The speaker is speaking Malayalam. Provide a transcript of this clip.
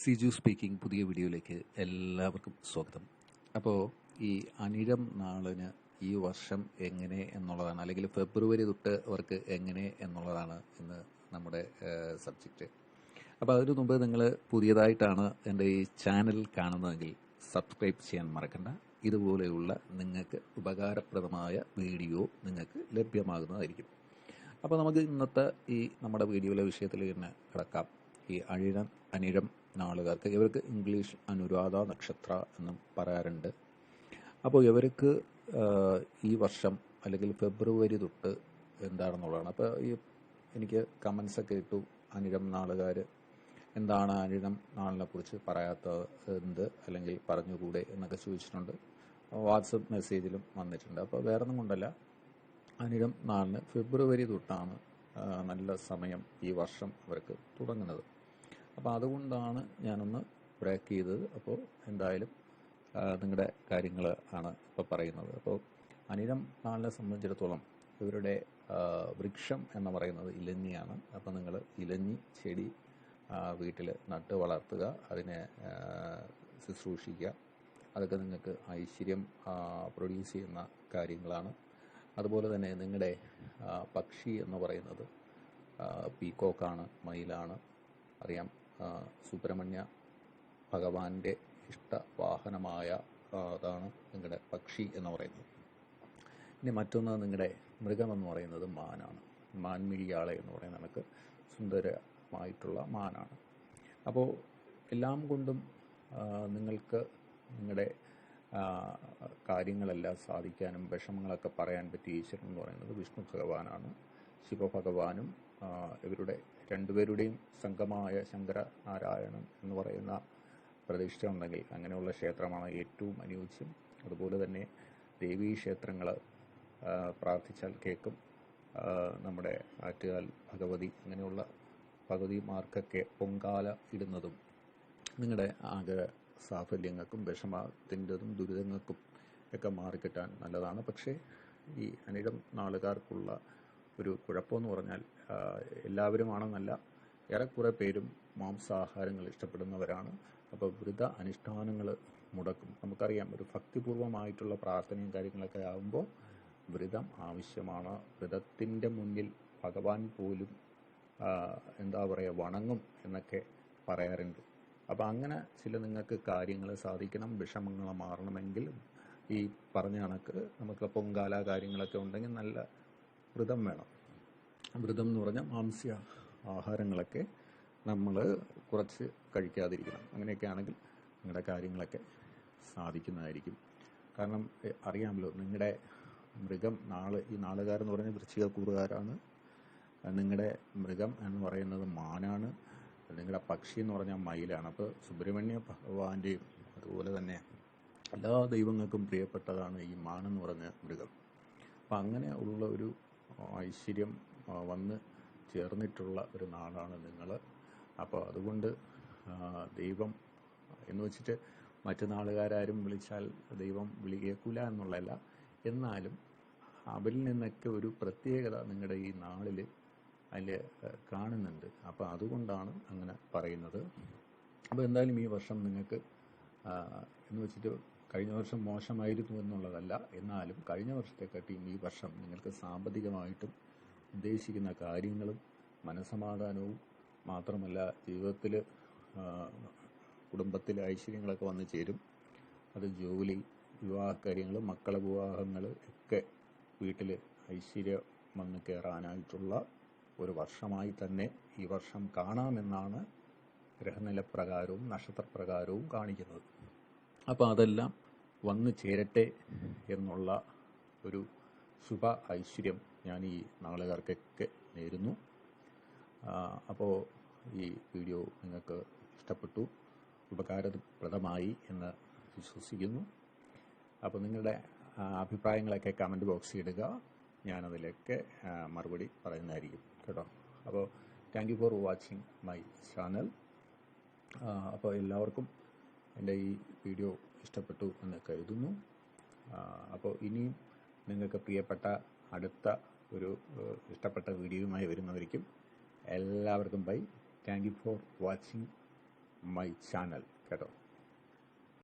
സിജു സ്പീക്കിംഗ് പുതിയ വീഡിയോയിലേക്ക് എല്ലാവർക്കും സ്വാഗതം. അപ്പോൾ ഈ അനിഴം നാളിന് ഈ വർഷം എങ്ങനെ എന്നുള്ളതാണ് അല്ലെങ്കിൽ ഫെബ്രുവരി തൊട്ട് അവർക്ക് എങ്ങനെ എന്നുള്ളതാണ് ഇന്ന് നമ്മുടെ സബ്ജക്റ്റ്. അപ്പോൾ അതിനു മുമ്പ് നിങ്ങൾ പുതിയതായിട്ടാണ് എന്റെ ഈ ചാനൽ കാണുന്നതെങ്കിൽ സബ്സ്ക്രൈബ് ചെയ്യാൻ മറക്കണ്ട. ഇതുപോലെയുള്ള നിങ്ങൾക്ക് ഉപകാരപ്രദമായ വീഡിയോ നിങ്ങൾക്ക് ലഭ്യമാകുന്നതായിരിക്കും. അപ്പോൾ നമുക്ക് ഇന്നത്തെ ഈ നമ്മുടെ വീഡിയോയിലെ വിഷയത്തിൽ തന്നെ കിടക്കാം. ഈ അഴിരം അനിഴം നാളുകാർക്ക് ഇവർക്ക് ഇംഗ്ലീഷ് അനുരാധ നക്ഷത്ര എന്നും പറയാറുണ്ട്. അപ്പോൾ ഇവർക്ക് ഈ വർഷം അല്ലെങ്കിൽ ഫെബ്രുവരി തൊട്ട് എന്താണെന്നുള്ളതാണ്. അപ്പോൾ ഈ എനിക്ക് കമൻസ് ഒക്കെ ഇട്ടു അനിഴം നാളുകാർ എന്താണ് അനിഴം നാളിനെ കുറിച്ച് പറയാത്തത് എന്ത് അല്ലെങ്കിൽ പറഞ്ഞുകൂടെ എന്നൊക്കെ ചോദിച്ചിട്ടുണ്ട്. വാട്സപ്പ് മെസ്സേജിലും വന്നിട്ടുണ്ട്. അപ്പോൾ വേറെ ഒന്നും കൊണ്ടല്ല അനിഴം നാളിന് ഫെബ്രുവരി തൊട്ടാണ് നല്ല സമയം ഈ വർഷം അവർക്ക് തുടങ്ങുന്നത്. അപ്പോൾ അതുകൊണ്ടാണ് ഞാനൊന്ന് ബ്രേക്ക് ചെയ്തത്. അപ്പോൾ എന്തായാലും നിങ്ങളുടെ കാര്യങ്ങൾ ആണ് ഇപ്പോൾ പറയുന്നത്. അപ്പോൾ അനിരം നാളിനെ സംബന്ധിച്ചിടത്തോളം ഇവരുടെ വൃക്ഷം എന്ന് പറയുന്നത് ഇലഞ്ഞിയാണ്. അപ്പോൾ നിങ്ങൾ ഇലഞ്ഞി ചെടി വീട്ടിൽ നട്ട് വളർത്തുക അതിനെ ശുശ്രൂഷിക്കുക. അതൊക്കെ നിങ്ങൾക്ക് ഐശ്വര്യം പ്രൊഡ്യൂസ് ചെയ്യുന്ന കാര്യങ്ങളാണ്. അതുപോലെ തന്നെ നിങ്ങളുടെ പക്ഷി എന്ന് പറയുന്നത് പീക്കോക്കാണ് മയിലാണ്. അറിയാം സുബ്രഹ്മണ്യ ഭഗവാന്റെ ഇഷ്ട വാഹനമായ അതാണ് നിങ്ങളുടെ പക്ഷി എന്ന് പറയുന്നത്. ഇനി മറ്റൊന്ന് നിങ്ങളുടെ മൃഗം എന്ന് പറയുന്നത് മാനാണ്. മാൻമിഴിയാളെ എന്ന് പറയുന്ന കണക്ക് സുന്ദരമായിട്ടുള്ള മാനാണ്. അപ്പോൾ എല്ലാം കൊണ്ടും നിങ്ങൾക്ക് നിങ്ങളുടെ കാര്യങ്ങളെല്ലാം സാധിക്കാനും വിഷമങ്ങളൊക്കെ പറയാൻ പറ്റിയ ഈശ്വരൻ എന്ന് പറയുന്നത് വിഷ്ണു ഭഗവാനാണ്. ശിവഭഗവാനും ഇവരുടെ രണ്ടുപേരുടെയും സംഘമായ ശങ്കര നാരായണൻ എന്ന് പറയുന്ന പ്രതിഷ്ഠ ഉണ്ടെങ്കിൽ അങ്ങനെയുള്ള ക്ഷേത്രമാണ് ഏറ്റവും അനുയോജ്യം. അതുപോലെ തന്നെ ദേവീ ക്ഷേത്രങ്ങൾ പ്രാർത്ഥിച്ചാൽ കേൾക്കും. നമ്മുടെ ആറ്റുകാൽ ഭഗവതി അങ്ങനെയുള്ള ഭഗവതിമാർക്കൊക്കെ പൊങ്കാല ഇടുന്നതും നിങ്ങളുടെ ആകെ സാഫല്യങ്ങൾക്കും വിഷമത്തിന്റെതും ദുരിതങ്ങൾക്കും ഒക്കെ മാറിക്കിട്ടാൻ നല്ലതാണ്. പക്ഷേ ഈ അനിടം നാളുകാർക്കുള്ള ഒരു കുഴപ്പമെന്ന് പറഞ്ഞാൽ എല്ലാവരുമാണെന്നല്ല ഏറെക്കുറെ പേരും മാംസാഹാരങ്ങൾ ഇഷ്ടപ്പെടുന്നവരാണ്. അപ്പോൾ വ്രത അനുഷ്ഠാനങ്ങൾ മുടക്കും. നമുക്കറിയാം ഒരു ഭക്തിപൂർവമായിട്ടുള്ള പ്രാർത്ഥനയും കാര്യങ്ങളൊക്കെ ആകുമ്പോൾ വ്രതം ആവശ്യമാണ്. വ്രതത്തിന്റെ മുന്നിൽ ഭഗവാൻ പോലും എന്താ പറയുക വണങ്ങും എന്നൊക്കെ പറയാറുണ്ട്. അപ്പോൾ അങ്ങനെ ചില നിങ്ങൾക്ക് കാര്യങ്ങൾ സാധിക്കണം വിഷമങ്ങൾ മാറണമെങ്കിൽ ഈ പറഞ്ഞ കണക്ക് നമുക്ക് പൊങ്കാല കാര്യങ്ങളൊക്കെ ഉണ്ടെങ്കിൽ നല്ല വ്രതം വേണം. വ്രതം എന്ന് പറഞ്ഞാൽ മാംസ്യ ആഹാരങ്ങളൊക്കെ നമ്മൾ കുറച്ച് കഴിക്കാതിരിക്കണം. അങ്ങനെയൊക്കെ ആണെങ്കിൽ നിങ്ങളുടെ കാര്യങ്ങളൊക്കെ സാധിക്കുന്നതായിരിക്കും. കാരണം അറിയാമല്ലോ നിങ്ങളുടെ മൃഗം നാൾ ഈ നാളുകാരെന്ന് പറഞ്ഞാൽ വൃശ്ചിക കൂറുകാരാണ്. നിങ്ങളുടെ മൃഗം എന്ന് പറയുന്നത് മാനാണ്. നിങ്ങളുടെ പക്ഷി എന്ന് പറഞ്ഞാൽ മയിലാണ്. അപ്പോൾ സുബ്രഹ്മണ്യ ഭഗവാന്റെയും അതുപോലെ തന്നെ എല്ലാ ദൈവങ്ങൾക്കും പ്രിയപ്പെട്ടതാണ് ഈ മാനെന്ന് പറഞ്ഞ മൃഗം. അപ്പം അങ്ങനെ ഉള്ള ഒരു ഐശ്വര്യം വന്ന് ചേർന്നിട്ടുള്ള ഒരു നാടാണ് നിങ്ങൾ. അപ്പോൾ അതുകൊണ്ട് ദൈവം എന്ന് വെച്ചിട്ട് മറ്റു നാളുകാരും വിളിച്ചാൽ ദൈവം വിളി എന്നുള്ളതല്ല. എന്നാലും അവരിൽ നിന്നൊക്കെ ഒരു പ്രത്യേകത നിങ്ങളുടെ ഈ നാളിൽ അതിൽ കാണുന്നുണ്ട്. അപ്പോൾ അതുകൊണ്ടാണ് അങ്ങനെ പറയുന്നത്. അപ്പോൾ എന്തായാലും ഈ വർഷം നിങ്ങൾക്ക് എന്ന് വെച്ചിട്ട് കഴിഞ്ഞ വർഷം മോശമായിരുന്നു എന്നുള്ളതല്ല. എന്നാലും കഴിഞ്ഞ വർഷത്തെക്കാട്ടിയും ഈ വർഷം നിങ്ങൾക്ക് സാമ്പത്തികമായിട്ടും ഉദ്ദേശിക്കുന്ന കാര്യങ്ങളും മനസമാധാനവും മാത്രമല്ല ജീവിതത്തിൽ കുടുംബത്തിൽ ഐശ്വര്യങ്ങളൊക്കെ വന്നു ചേരും. അത് ജോലി വിവാഹ കാര്യങ്ങൾ മക്കളെ വിവാഹങ്ങൾ ഒക്കെ വീട്ടിൽ ഐശ്വര്യം വന്ന് കയറാനായിട്ടുള്ള ഒരു വർഷമായി തന്നെ ഈ വർഷം കാണാമെന്നാണ് ഗ്രഹനിലപ്രകാരവും നക്ഷത്രപ്രകാരവും കാണിക്കുന്നത്. അപ്പോൾ അതെല്ലാം വന്നു ചേരട്ടെ എന്നുള്ള ഒരു ശുഭ ഐശ്വര്യം ഞാൻ ഈ നാളുകാർക്കൊക്കെ നേരുന്നു. അപ്പോൾ ഈ വീഡിയോ നിങ്ങൾക്ക് ഇഷ്ടപ്പെട്ടു ഉപകാരപ്രദമായി എന്ന് വിശ്വസിക്കുന്നു. അപ്പോൾ നിങ്ങളുടെ അഭിപ്രായങ്ങളൊക്കെ കമന്റ് ബോക്സിൽ ഇടുക. ഞാനതിലൊക്കെ മറുപടി പറയുന്നതായിരിക്കും കേട്ടോ. അപ്പോൾ thank you for watching my channel അപ്പോൾ എല്ലാവർക്കും എന്റെ ഈ വീഡിയോ ഇഷ്ടപ്പെട്ടു എന്ന് കരുതുന്നു. അപ്പോൾ ഇനിയും നിങ്ങൾക്ക് പ്രിയപ്പെട്ട അടുത്ത ഒരു ഇഷ്ടപ്പെട്ട വീഡിയോയുമായി വരുന്നതായിരിക്കും എല്ലാവർക്കും bye. Thank you for watching my channel കേട്ടോ.